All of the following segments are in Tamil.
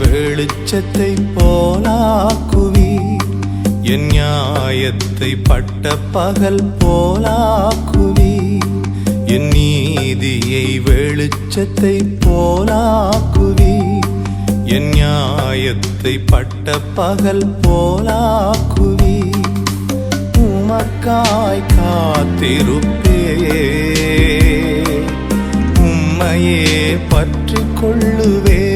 வெளிச்சத்தை போலாக்குவி. என் நியாயத்தை பட்ட பகல் போலாக்குவி. என் நீதியை வெளிச்சத்தை போலாக்குவி. என் நியாயத்தை பட்ட பகல் போலாக்குவி. உமக்காய் காத்திருப்பே உம்மையே பற்றி கொள்ளுவே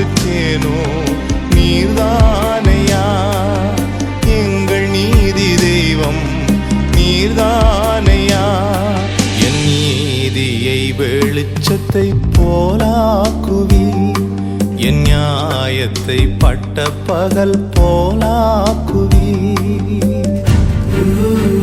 யெகோவா நீர்தானையா? எங்கள் நீதி தெய்வம் நீர்தானையா? என் நீதியை வெளிச்சத்தை போலாக்குவி என் நியாயத்தை பட்ட பகல் போலாக்குவி Ooh.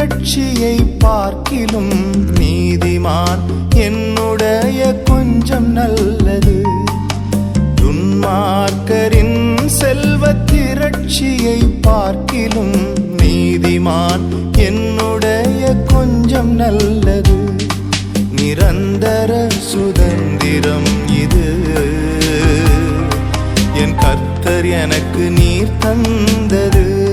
புரட்சியை பார்க்கிலும் நீதிமான் என்னுடைய கொஞ்சம் நல்லது. துன்மார்க்கரின் செல்வ திரட்சியை பார்க்கிலும் நீதிமான் என்னுடைய கொஞ்சம் நல்லது. நிரந்தர சுதந்திரம் இது. என் கர்த்தர் எனக்கு நீர் தந்தது.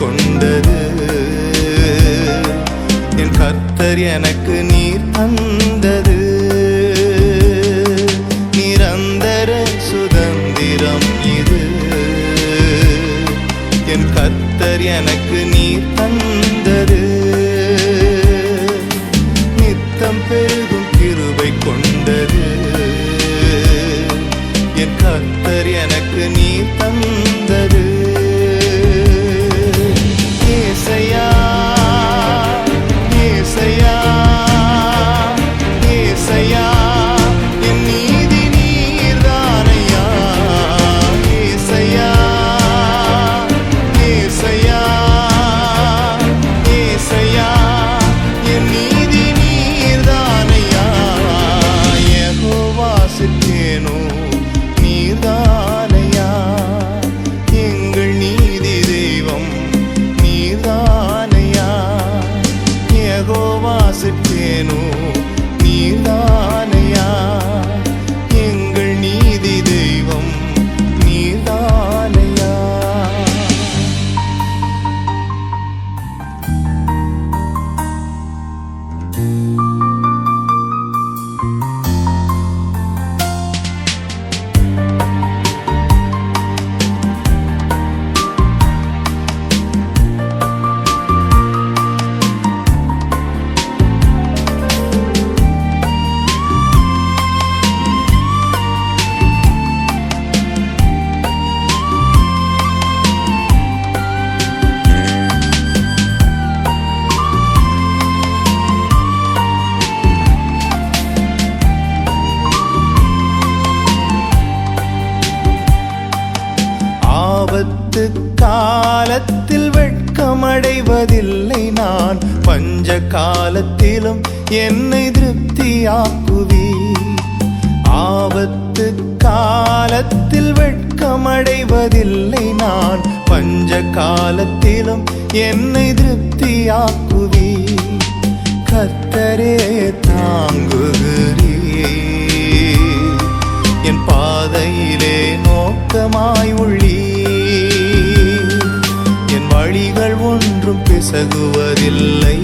கொண்டது. என் கர்த்தர் எனக்கு நீர் தந்தது. நிரந்தர சுதந்திரம் இது. என் கர்த்தர் எனக்கு நீர் தந்தது. நித்தம் பெருகும் கிருபை கொண்டது. என் கர்த்தர் எனக்கு நீர் தந்தது. அடைவதில்லை நான். பஞ்ச காலத்திலும் என்னை திருப்தியாக்குவி ஆபத்து காலத்தில் வெட்கமடைவதில்லை நான். பஞ்ச காலத்திலும் என்னை திருப்தியாக்குவி கத்தரே ஒன்றும் பிசகுவதில்லை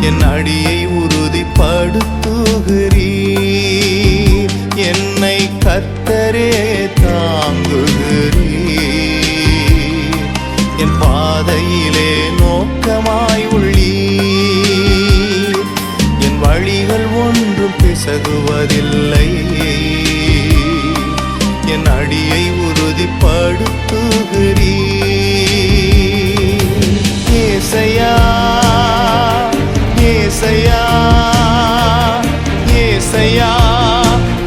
என் அடியை உறுதிப்படுத்துகிறீர். என்னை கத்தரே தாங்குகிறீர். என் பாதையிலே நோக்கமாய் உள்ளீர். என் வழிகள் ஒன்றும் பிசகுவதில்லை என் அடியை உறுதிப்படுத்துகிறீர். ஏசையா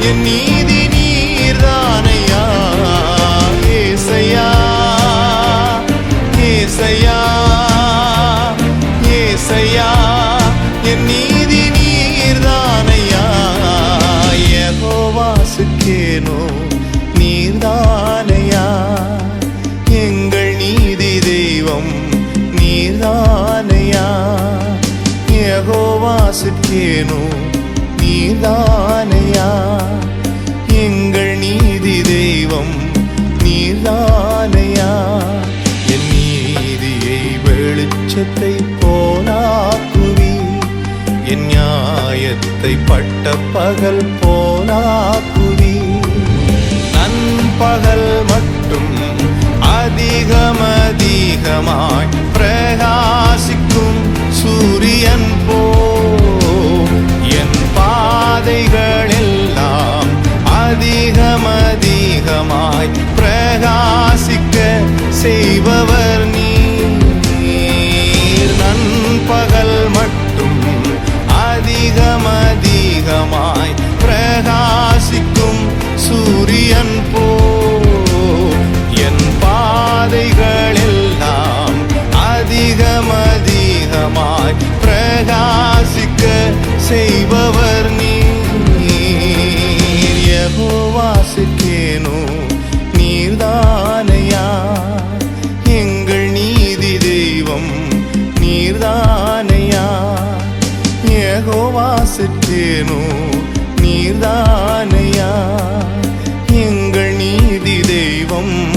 என் நீதி நீர்தானையா ஏசையா ஏசையா ஏசையா? என் நீதி நீர்தானையா யெகோவாசுக்கேனோ நீர்தானையா எங்கள் நீதி தெய்வம் நீர்தானையா யெகோவாசுக்கேனோ நீதானையா? எங்கள் நீதி தெய்வம் நீதானையா? என் நீதியை வெளிச்சத்தை போலாக்குவி. என் நியாயத்தை பட்ட பகல் போலாக்குவி. நண்பகல் மட்டும் அதிகம் அதிகமாய் பிரகாசிக்கும் சூரியன் போ அதிகமாய் பிரகாசிக்க செய்பவர் நீர். நண்பகல் மட்டும் அதிகம் அதிகமாய் பிரகாசிக்கும் சூரியன் நீர்தானையா? யெகோவாசுக்கேனோ நீர்தானையா? எங்கள் நீதி தெய்வம்